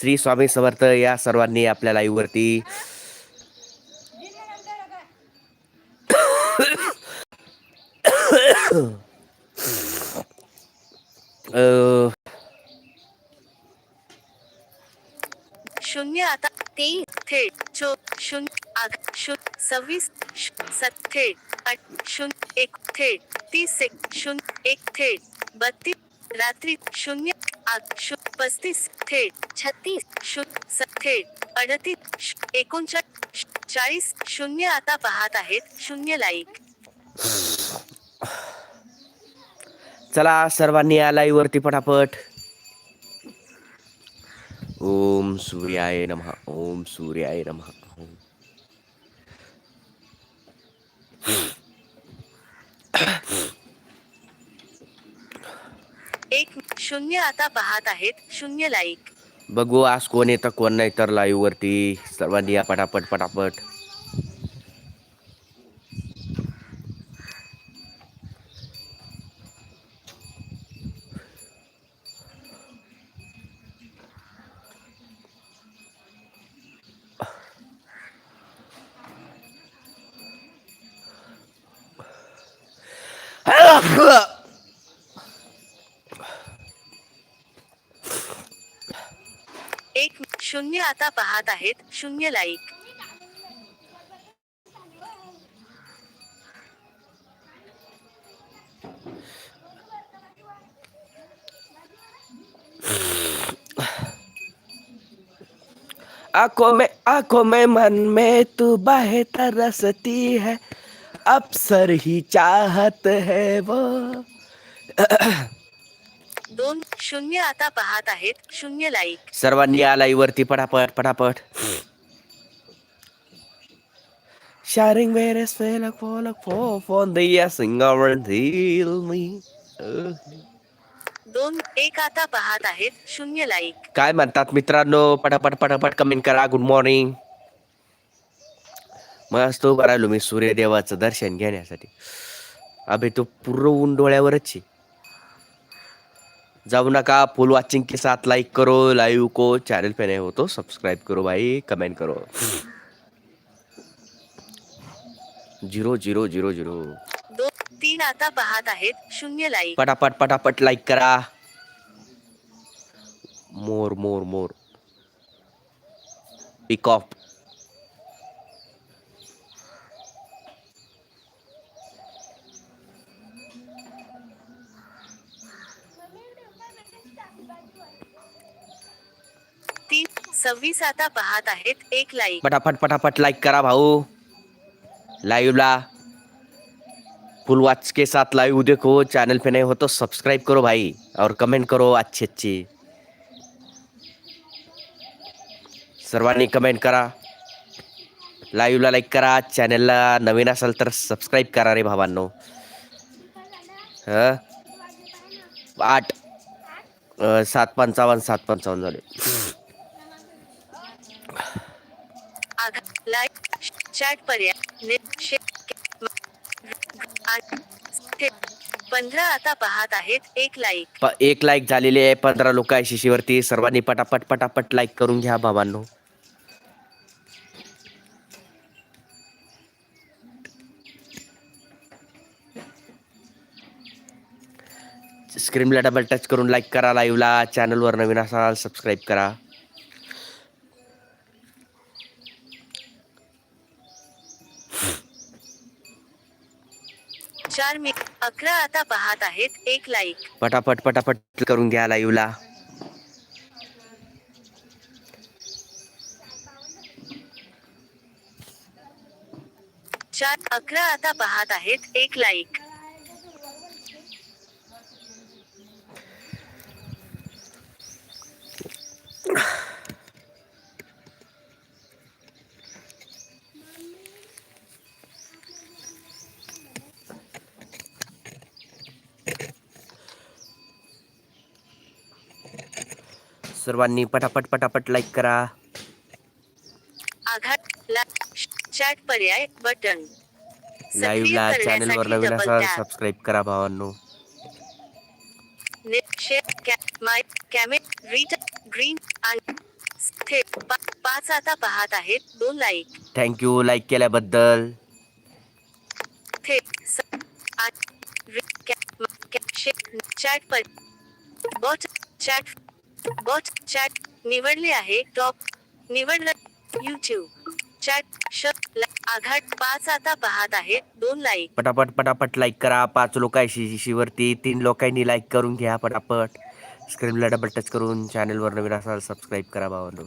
श्री स्वामी समर्थ या सर्वांनी आपल्या लाईव्हवरती. शून्य आता तेईस थेट चो शून्य आठ शून्य सव्वीस सत थेट आठ शून्य एक थेट तीस एक शून्य एक थेट बत्तीस रात्री शून्य आठ शून्य पस्तीस थेट छत्तीस शून्य थेट अडतीस एकोणचाळीस चाळीस शून्य आता पाहत आहेत शून्य लाईक चला सर्वांनी या लाईव्ह वरती पटापट ओम सूर्याय नमः ओम सूर्याय नमः. एक शून्य आता पाहत आहेत. शून्य लाईक बघू आज कोण येतं कोण नाही तर लाईव्ह वरती. सर्वांनी या पटापट पटापट. शून्य आता पाहत आहेत शून्य लाईक आँखों में आँखों में, मन में तू बाहे तरसती है। अप्सर ही चाहत है वो। दोन शून्य आता पाहत आहेत शून्य लाईक सर्वांनी या लाईव्ह वरती पटापट. पटापट various felak folak fo fon the yasing over deal me. दोन एक आता पाहत आहेत शून्य लाईक काय म्हणतात मित्रांनो? पटापट पटापट कमेंट करा. गुड मॉर्निंग मस्त उभा राहिलो मी सूर्यदेवाचं दर्शन घेण्यासाठी. अबे तो पूर्ण ऊन डोळ्यावरच आहे. जाऊ नका फुल वॉचिंग के साथ लाइक करो लाइव को चैनल पे नए हो तो सब्सक्राइब करो भाई कमेंट करो। झिरो झिरो झिरो झिरो दोन तीन आता पाहत आहेत शून्य लाईक पटापट पटापट लाईक करा। मोर मोर मोर। पिक ऑफ तीन सव्वीस आता पाहत आहेत एक लाईक पटापट पटापट लाइक करा भाऊ. लाइव ला. फुल वॉच के साथ लाइव देखो. चैनल पे नए हो तो सब्सक्राइब करो भाई और कमेंट करो अच्छी अच्छी. सर्वांनी कमेंट करा. लाईव्हला लाईक करा. चॅनलला नवीन असाल तर सबस्क्राईब करा रे भावांनो. हं? आठ. सात पंचावन्न सात पंचावन्न झाले आघात लाईक चॅट पर्याय पंधरा आता पाहत आहेत एक लाईक एक लाईक झालेले आहे पंधरा लोक आहे शिशीवरती सर्वांनी पटापट पटापट लाईक करून घ्या बाबांनो. स्क्रीनला डबल टच करून लाईक करा लाईव्हला चॅनलवर नवीन असाल सबस्क्राईब करा. चार मी अकरा आता पाहत आहेत. एक लाईक पटापट पटापट करून घ्या लाईव्हला. चार अकरा आता पाहत आहेत. एक लाईक सर्वांनी पटापट पटापट लाईक करा. चॅट पर्याय बटन. लाईव्हला चॅनलवर नवीन असाल सबस्क्राईब करा भावांनो. पाच आता पाहत आहेत दोन लाईक थँक्यू लाईक केल्याबद्दल. चॅट पर बॉट चॅट बॉट चॅट निवडले आहे. टॉप निवडलं युट्यूब चॅट श ला- आघाड पाच आता पाहत आहेत दोन लाईक पटापट पटापट लाईक करा. पाच लोक आहे शिशीवरती तीन लोकांनी लाईक करून घ्या पटापट. स्क्रीनला डबल टच करून चॅनलवर नवीन असाल सबस्क्राईब करा भावांनो.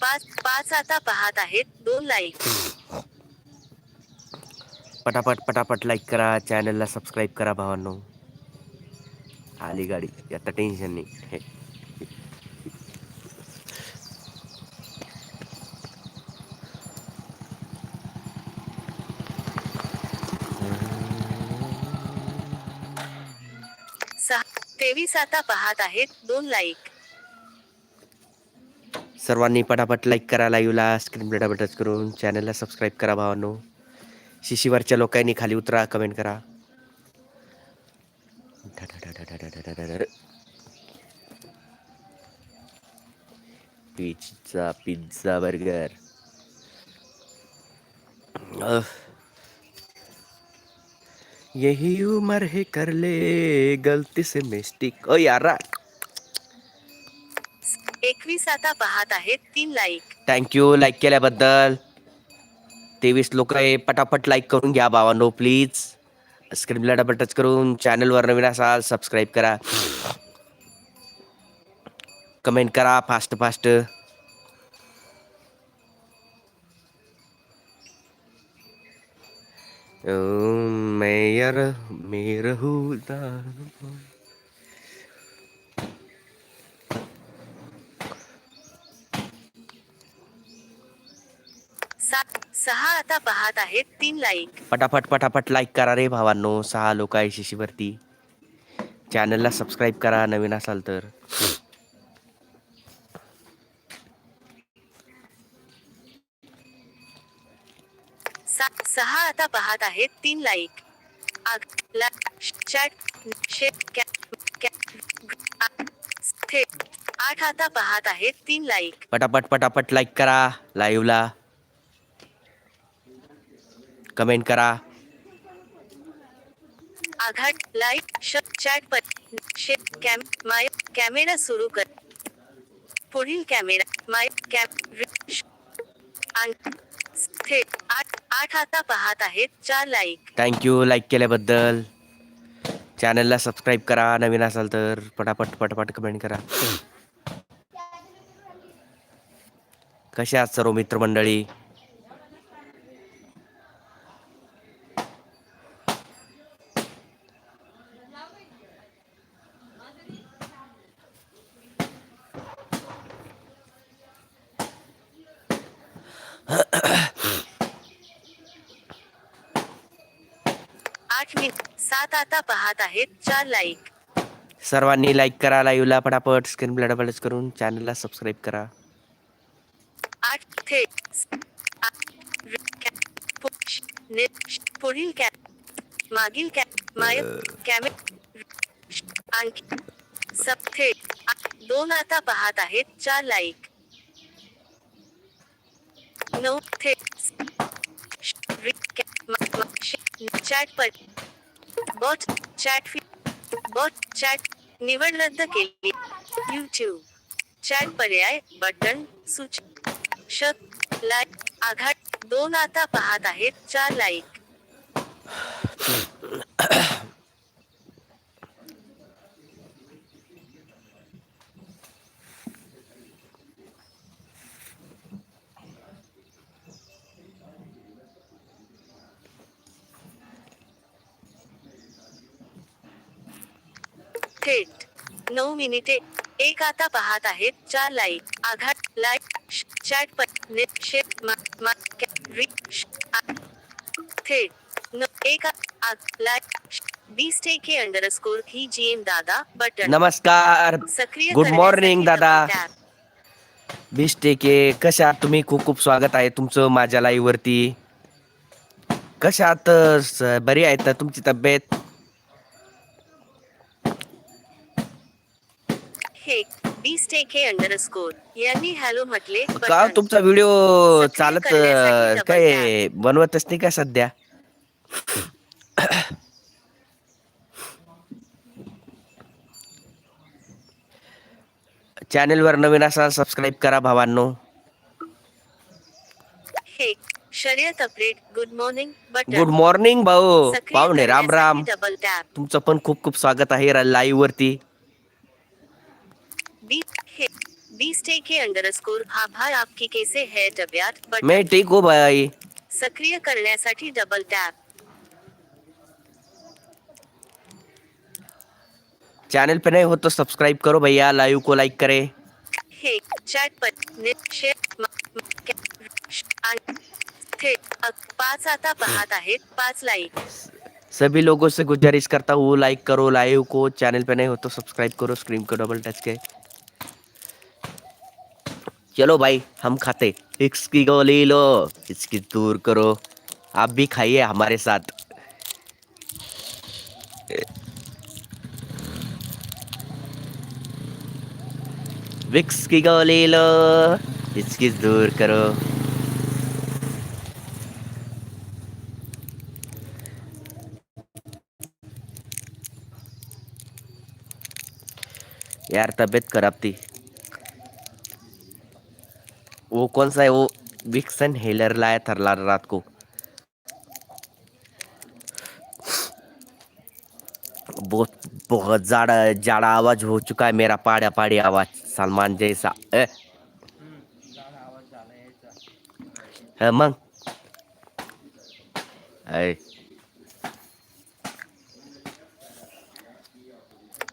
पाच पाच आता पाहत आहेत. दोन लाईक पटापट पटापट लाईक करा चॅनलला सबस्क्राईब करा भावांनो. आली गाडी. आता टेन्शन नाही. तेवीस आता पाहत आहेत. दोन लाईक सर्वांनी पटापट लाईक करा लाईव्हला स्क्रीनला डबल टच करून चॅनलला सबस्क्राईब करा भावांनो. शिशीवरच्या लोकांनी खाली उतरा कमेंट करा. Pizza pizza burger. यही उम्र है कर ले। गलती से मिस्टेक ओ यारा एकवीस आता पाहत आहेत तीन लाईक थँक्यू लाईक केल्याबद्दल. तेवीस लोक आहे. पटापट लाईक करून घ्या बाबांनो प्लीज स्क्रीनला डबल टच करून चॅनलवर नवीन असाल सबस्क्राईब करा. कमेंट करा फास्ट फास्ट मेयर मेर सात सहा आता पाहत आहेत तीन लाईक पटापट पटापट लाईक करा रे भावांनो. सहा लोक आहे शिशीवरती चॅनलला सबस्क्राईब करा नवीन असाल तर. सहा आता पाहत आहेत तीन लाईक आठ आता पाहत आहेत तीन लाईक पटापट पटापट लाईक करा. लाईव्हला कमेंट करा. आघाड लाईक श चॅट पर शेट कॅम माय कॅमेरा सुरू कर. पुढील कॅमेरा माय कॅम थेट आठ आठ आता पाहत आहेत चार लाईक. थँक्यू लाईक केल्याबद्दल. चॅनलला सबस्क्राईब करा नवीन असाल तर पटापट पटापट कमेंट करा. कसे आहात सर्व मित्रमंडळी? आठ मिनिट. सात आता पाहत आहेत चार लाईक सर्वांनी लाईक करा लाईव्हला पटापट स्क्रीनला डबल टच करून चॅनलला सबस्क्राईब करा. आठ पुढील कॅ मागील कॅ माय कॅमे आणखी सब थेट दोन आता पाहत आहेत चार लाईक नऊ श- चॅट पर बॉट चॅट फी बॉट चॅट निवड रद्द केली यूट्यूब चॅट पर्याय बटन सूच श लाईक आघाड दोन आता पाहत आहेत चार लाईक थेट नऊ मिनिटे एक आता पाहत आहेत. चार लाईक आघाड लाईक चॅट पर नेट शेट मा मा कॅ- रि- श- आ- थेट. एक अंडरस्कोर ही जी एम दादा बटन. नमस्कार. सक्रिय गुड मॉर्निंग दादा. बीस टेके कशा आहात तुम्ही? खूप खूप स्वागत आहे तुमचं माझ्या लाईव्ह वरती. कशात बरी आहे तर तुमची तब्येत? बी स्टेक हे अंडरस्कोर यांनी हॅलो म्हटले का. तुमचा व्हिडिओ चालत करण्यासाठी काय बनवतच नाही का सध्या? चॅनल वर नवीन असाल सबस्क्राईब करा भावांनो. शर्यत update good morning button good morning भाऊ. सक्रिय पाहुणे राम राम. करण्यासाठी डबल टॅप तुमचं पण खूप खूप स्वागत आहे लाईव्ह वरती. बी हे बी स्टेक हे अंडरस्कोर आभार आपकी कैसे है मैं ठीक हूँ भाई। सक्रिय करण्यासाठी डबल टॅप चैनल पे नए हो तो सब्सक्राइब करो भैया लाइव को लाइक करें। चॅट पर कॅ- पाच आता पाहत आहेत पाच लाईक सभी लोगों से गुजारिश करता हूँ लाइक करो लाइव को। चैनल पे नए हो तो सब्सक्राइब करो स्क्रीन को डबल टच के चलो भाई, हम खाते। इसकी गोली लो, इसकी दूर करो। आप भी खाइए हमारे साथ। विक्स की गोली लो, इसकी दूर करो। यार, तबीयत खराब थी। वो कौन सा है वो विक्सन हेलर लाया था रात को बहुत बहुत जाड़ा ज़्यादा आवाज हो चुका है मेरा पाड़ा पाड़ी आवाज सलमान जैसा। ए। है मग।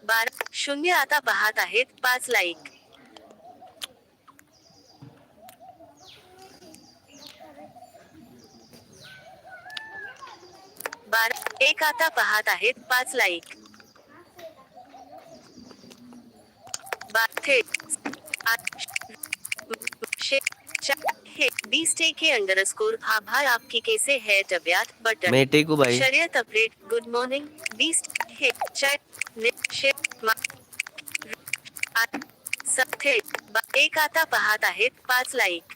बारा शून्य आता पाहत आहेत पाच लाईक. बारा एक आता पाहत आहेत पाच लाईक. बा थेट आठ शे चा- हे बी स्टेक हे अंडरस्कोर आभार आपकी कैसे है तब्येत बटन. मैं ठीक हूँ भाई. शर्यत अपडेट. गुड मॉर्निंग बीस्ट हे चॅट नेट शेट मा आ- स- थेट बा- एक आता पाहत आहेत पाच लाईक.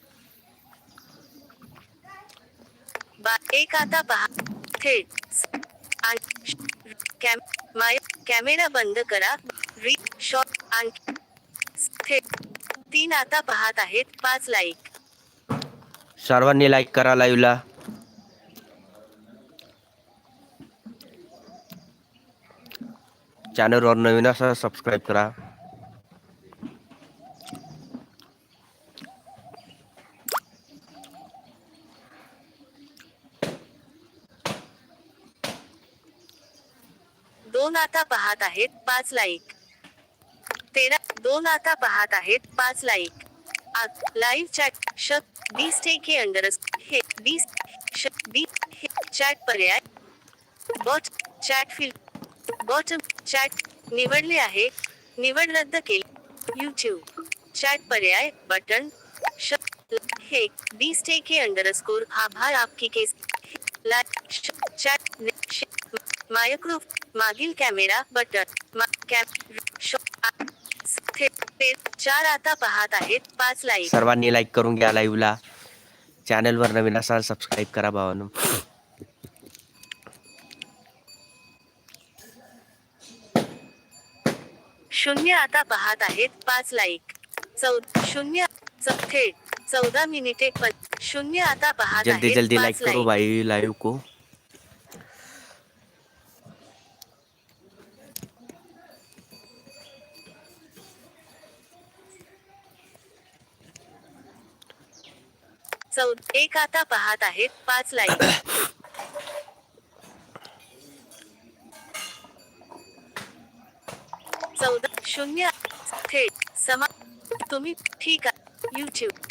बा एक आता पहा थेट स- कॅम माय कॅमेरा बंद करा. री शॉट आणखी थेट तीन आता पाहत आहेत. पाच लाईक सर्वांनी लाईक करा लाईव्हला चॅनलवर नवीन असा सबस्क्राईब करा. आता पाहत आहेत, पाच लाईक. तेरा, दोन आता पाहत आहेत, पाच लाईक. लाईव्ह चॅट श बी स्टेक हे अंडर हे बी श बी हे चॅट पर्याय. बॉट चॅट बॉटम चॅट निवडले आहे, निवड रद्द केली. यूट्यूब चॅट पर्याय बटन श हे बी स्टेक अंडरस्कोर आभार आपकी केस चॅट मायक्रो मागील कॅमेरा बटन चार आता पाहत आहेत. पाच लाईक सर्वांनी लाईक करून घ्या लाईव्हला चॅनलवर नवीन असाल सबस्क्राईब करा भावानं. शून्य आता पाहत आहेत. पाच लाईक चौदा शून्य थेट चौदा मिनिटे पण शून्य आता पाहत जल्दी जल्दी लाइक करो लाईक. भाई लाइव को. चौ एक आता पाहत आहेत पाच लाईक चौदा शून्य थेट समा तुम्ही ठीक आहे. युट्यूब